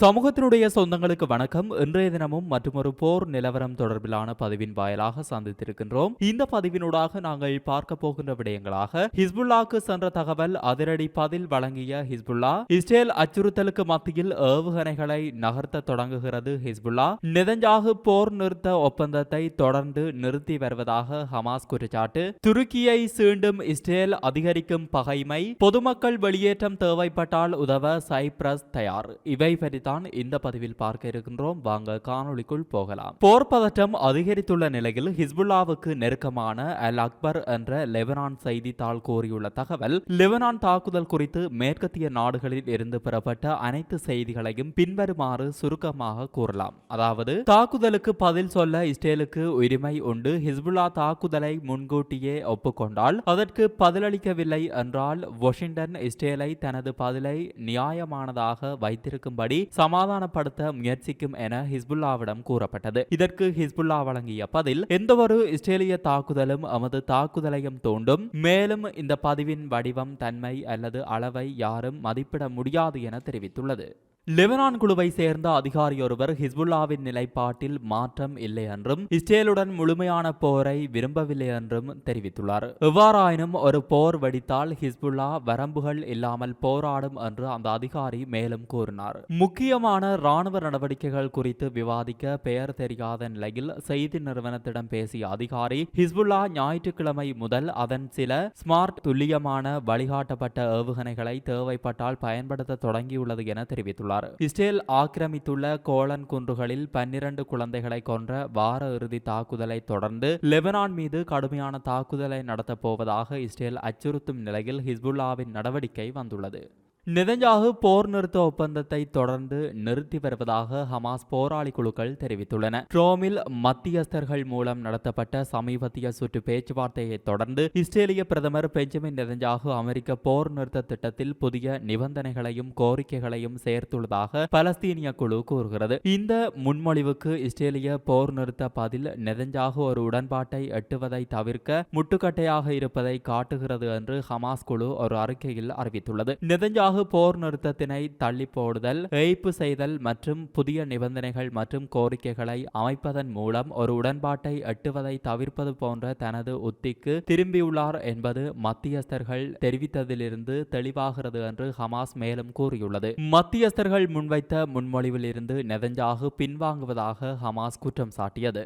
சமூகத்தினுடைய சொந்தங்களுக்கு வணக்கம். இன்றைய தினமும் மற்றொரு போர் நிலவரம் தொடர்பிலான பதிவின் வாயிலாக சந்தித்திருக்கின்றோம். இந்த பதிவினூடாக நாங்கள் பார்க்க போகின்ற விடயங்களாக ஹிஸ்புல்லாக்கு சென்ற தகவல் அதிரடி பதில் வழங்கிய ஹிஸ்புல்லா இஸ்ரேல் அச்சுறுத்தலுக்கு மத்தியில் ஏவுகணைகளை நகர்த்த தொடங்குகிறது ஹிஸ்புல்லா. நெதஞ்சாகு போர் நிறுத்த ஒப்பந்தத்தை தொடர்ந்து நிறுத்தி வருவதாக ஹமாஸ் குற்றச்சாட்டு. துருக்கியை சீண்டும் இஸ்ரேல் அதிகரிக்கும் பகைமை பொதுமக்கள் வெளியேற்றம் தேவைப்பட்டால் உதவ சைப்ரஸ் தயார். இவை தான் இந்த பதிவில் பார்க்க இருக்கின்றோம். வாங்க காணொளிக்குள் போகலாம். போர் பதற்றம் அதிகரித்துள்ள நிலையில் ஹிஸ்புல்லாவுக்கு நெருக்கமான அல் அக்பர் என்ற லெபனான் செய்தித்தாள் கூறியுள்ள தகவல் லெபனான் தாக்குதல் குறித்து மேற்கத்திய நாடுகளில் இருந்து பெறப்பட்ட அனைத்து செய்திகளையும் பின்வருமாறு சுருக்கமாக கூறலாம். அதாவது தாக்குதலுக்கு பதில் சொல்ல இஸ்ரேலுக்கு உரிமை உண்டு. ஹிஸ்புல்லா தாக்குதலை முன்கூட்டியே ஒப்புக்கொண்டால் அதற்கு பதிலளிக்கவில்லை என்றால் வாஷிங்டன் இஸ்ரேலை தனது பதிலை நியாயமானதாக வைத்திருக்கும்படி சமாதானப்படுத்த முயற்சிக்கும் என ஹிஸ்புல்லாவிடம் கூறப்பட்டது. இதற்கு ஹிஸ்புல்லா வழங்கிய பதில் எந்தவொரு இஸ்ரேலிய தாக்குதலும் எமது தாக்குதலையும் தூண்டும் மேலும் இந்த பதிவின் வடிவம் தன்மை அல்லது அளவை யாரும் மதிப்பிட முடியாது என தெரிவித்துள்ளது. லெபனான் குழுவை சேர்ந்த அதிகாரியொருவர் ஹிஸ்புல்லாவின் நிலைப்பாட்டில் மாற்றம் இல்லை என்றும் இஸ்ரேலுடன் முழுமையான போரை விரும்பவில்லை என்றும் தெரிவித்துள்ளார். எவ்வாறாயினும் ஒரு போர் வெடித்தால் ஹிஸ்புல்லா வரம்புகள் இல்லாமல் போராடும் என்று அந்த அதிகாரி மேலும் கூறினார். முக்கியமான ராணுவ நடவடிக்கைகள் குறித்து விவாதிக்க பெயர் தெரியாத நிலையில் செய்தி நிறுவனத்திடம் பேசிய அதிகாரி ஹிஸ்புல்லா ஞாயிற்றுக்கிழமை முதல் அதன் சில ஸ்மார்ட் துல்லியமான வழிகாட்டப்பட்ட ஏவுகணைகளை தேவைப்பட்டால் பயன்படுத்த தொடங்கியுள்ளது என தெரிவித்துள்ளார். இஸ்ரேல் ஆக்கிரமித்துள்ள கோலன் குன்றுகளில் பன்னிரண்டு குழந்தைகளை கொன்ற வார இறுதி தாக்குதலை தொடர்ந்து லெபனான் மீது கடுமையான தாக்குதலை நடத்தப் போவதாக இஸ்ரேல் அச்சுறுத்தும் நிலையில் ஹிஸ்புல்லாவின் நடவடிக்கை வந்துள்ளது. நெதஞ்சாகு போர் நிறுத்த ஒப்பந்தத்தை தொடர்ந்து நிறுத்தி வருவதாக ஹமாஸ் போராளி குழுக்கள் தெரிவித்துள்ளன. ட்ரோமில் மத்தியஸ்தர்கள் மூலம் நடத்தப்பட்ட சமீபத்திய சுற்று பேச்சுவார்த்தையை தொடர்ந்து இஸ்ரேலிய பிரதமர் பெஞ்சமின் நெதஞ்சாகு அமெரிக்க போர் நிறுத்த திட்டத்தில் புதிய நிபந்தனைகளையும் கோரிக்கைகளையும் சேர்த்துள்ளதாக பலஸ்தீனிய குழு கூறுகிறது. இந்த முன்மொழிவுக்கு இஸ்ரேலிய போர் நிறுத்த பதில் நெதஞ்சாகு ஒரு உடன்பாட்டை எட்டுவதை தவிர்க்க முட்டுக்கட்டையாக இருப்பதை காட்டுகிறது என்று ஹமாஸ் குழு ஒரு அறிக்கையில் அறிவித்துள்ளது. நெதஞ்சாகு முன்னதாக போர் நிறுத்தத்தினை தள்ளி போடுதல் ஏய்ப்பு செய்தல் மற்றும் புதிய நிபந்தனைகள் மற்றும் கோரிக்கைகளை அமைப்பதன் மூலம் ஒரு உடன்பாட்டை எட்டுவதை தவிர்ப்பது போன்ற தனது உத்திக்கு திரும்பியுள்ளார் என்பது மத்தியஸ்தர்கள் தெரிவித்ததிலிருந்து தெளிவாகிறது என்று ஹமாஸ் மேலும் கூறியுள்ளது. மத்தியஸ்தர்கள் முன்வைத்த முன்மொழிவிலிருந்து நெதஞ்சாகு பின்வாங்குவதாக ஹமாஸ் குற்றம் சாட்டியது.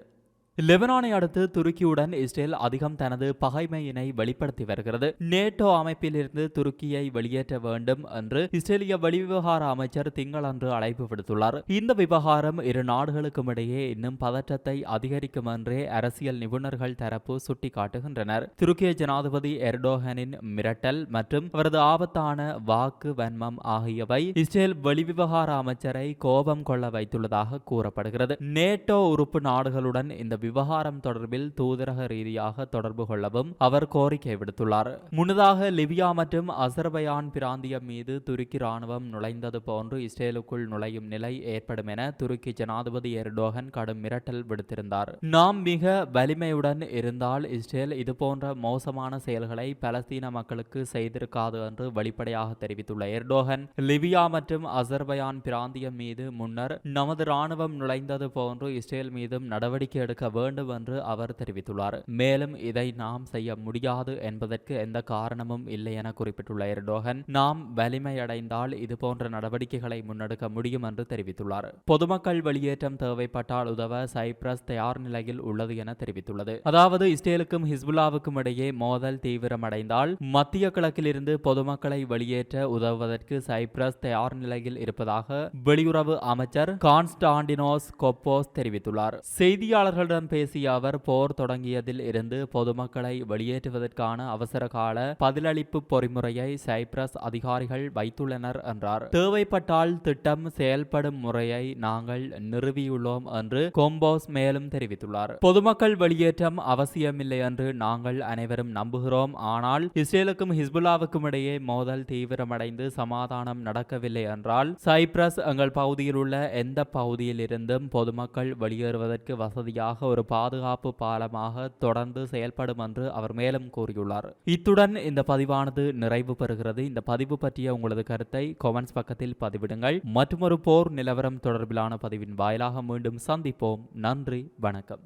லெபனானை அடுத்து துருக்கியுடன் இஸ்ரேல் அதிகம் தனது பகைமையினை வெளிப்படுத்தி வருகிறது. நேட்டோ அமைப்பிலிருந்து துருக்கியை வெளியேற்ற வேண்டும் என்று இஸ்ரேலிய வெளிவிவகார அமைச்சர் திங்களன்று அழைப்பு விடுத்துள்ளார். இந்த விவகாரம் இரு நாடுகளுக்கும் இடையே இன்னும் பதற்றத்தை அதிகரிக்கும் என்றே அரசியல் நிபுணர்கள் தரப்பு சுட்டிக்காட்டுகின்றனர். துருக்கிய ஜனாதிபதி எர்டோகனின் மிரட்டல் மற்றும் அவரது ஆபத்தான வாக்கு வன்மம் ஆகியவை இஸ்ரேல் வெளிவிவகார அமைச்சரை கோபம் கொள்ள வைத்துள்ளதாக கூறப்படுகிறது. நேட்டோ உறுப்பு நாடுகளுடன் இந்த விவகாரம் தொடர்பில் தூதரக ரீதியாக தொடர்பு கொள்ளவும் அவர் கோரிக்கை விடுத்துள்ளார். முன்னதாக லிபியா மற்றும் அசர்பையான் பிராந்தியம் மீது துருக்கி ராணுவம் நுழைந்தது போன்று இஸ்ரேலுக்குள் நுழையும் நிலை ஏற்படும் என துருக்கி ஜனாதிபதி எர்டோகன் கடும் மிரட்டல் விடுத்திருந்தார். நாம் மிக வலிமையுடன் இருந்தால் இஸ்ரேல் இதுபோன்ற மோசமான செயல்களை பலஸ்தீன மக்களுக்கு செய்திருக்காது என்று வெளிப்படையாக தெரிவித்துள்ள எர்டோகன் லிபியா மற்றும் அசர்பையான் பிராந்தியம் மீது முன்னர் நமது ராணுவம் நுழைந்தது போன்று இஸ்ரேல் மீதும் நடவடிக்கை எடுக்க வேண்டும் என்று அவர் தெரிவித்துள்ளார். மேலும் இதை நாம் செய்ய முடியாது என்பதற்கு எந்த காரணமும் இல்லை என குறிப்பிட்டுள்ள எர்டோகன் நாம் வலிமையடைந்தால் இதுபோன்ற நடவடிக்கைகளை முன்னெடுக்க முடியும் என்று தெரிவித்துள்ளார். பொதுமக்கள் வெளியேற்றம் தேவைப்பட்டால் உதவ சைப்ரஸ் தயார் நிலையில் உள்ளது என தெரிவித்துள்ளது. அதாவது இஸ்ரேலுக்கும் ஹிஸ்புல்லாவுக்கும் இடையே மோதல் தீவிரமடைந்தால் மத்திய கிழக்கிலிருந்து பொதுமக்களை வெளியேற்ற உதவுவதற்கு சைப்ரஸ் தயார் நிலையில் இருப்பதாக வெளியுறவு அமைச்சர் கான்ஸ்டாண்டினோஸ் கொப்போஸ் தெரிவித்துள்ளார். செய்தியாளர்களிடம் பேசிய அவர் போர் தொடங்கியதில் இருந்து பொதுமக்களை வெளியேற்றுவதற்கான அவசர கால பதிலளிப்பு பொறிமுறையை சைப்ரஸ் அதிகாரிகள் வைத்துள்ளனர் என்றார். தேவைப்பட்டால் திட்டம் செயல்படும் முறையை நாங்கள் நிறுவியுள்ளோம் என்று கொம்போஸ் மேலும் தெரிவித்துள்ளார். பொதுமக்கள் வெளியேற்றம் அவசியமில்லை என்று நாங்கள் அனைவரும் நம்புகிறோம். ஆனால் இஸ்ரேலுக்கும் ஹிஸ்புல்லாவுக்கும் இடையே மோதல் தீவிரமடைந்து சமாதானம் நடக்கவில்லை என்றால் சைப்ரஸ் எங்கள் பகுதியில் உள்ள எந்த பகுதியில் இருந்தும் பொதுமக்கள் வெளியேறுவதற்கு வசதியாக ஒரு ஒரு பாதுகாப்பு பாலமாக தொடர்ந்து செயல்படும் என்று அவர் மேலும் கூறியுள்ளார். இத்துடன் இந்த பதிவானது நிறைவு பெறுகிறது. இந்த பதிவு பற்றிய உங்களது கருத்தை கொமெண்ட்ஸ் பக்கத்தில் பதிவிடுங்கள். மற்றொரு போர் நிலவரம் தொடர்பிலான பதிவின் வாயிலாக மீண்டும் சந்திப்போம். நன்றி வணக்கம்.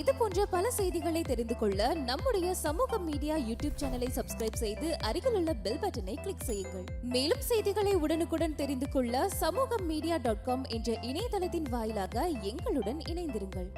இது போன்ற பல செய்திகளை தெரிந்து கொள்ள நம்முடைய சமூக மீடியா யூடியூப் சேனலை சப்ஸ்கிரைப் செய்து அருகில் உள்ள பெல் பட்டனை கிளிக் செய்யுங்கள். மேலும் செய்திகளை உடனுக்குடன் தெரிந்து கொள்ள சமூக மீடியா டாட் காம் என்ற இணையதளத்தின் வாயிலாக எங்களுடன் இணைந்திருங்கள்.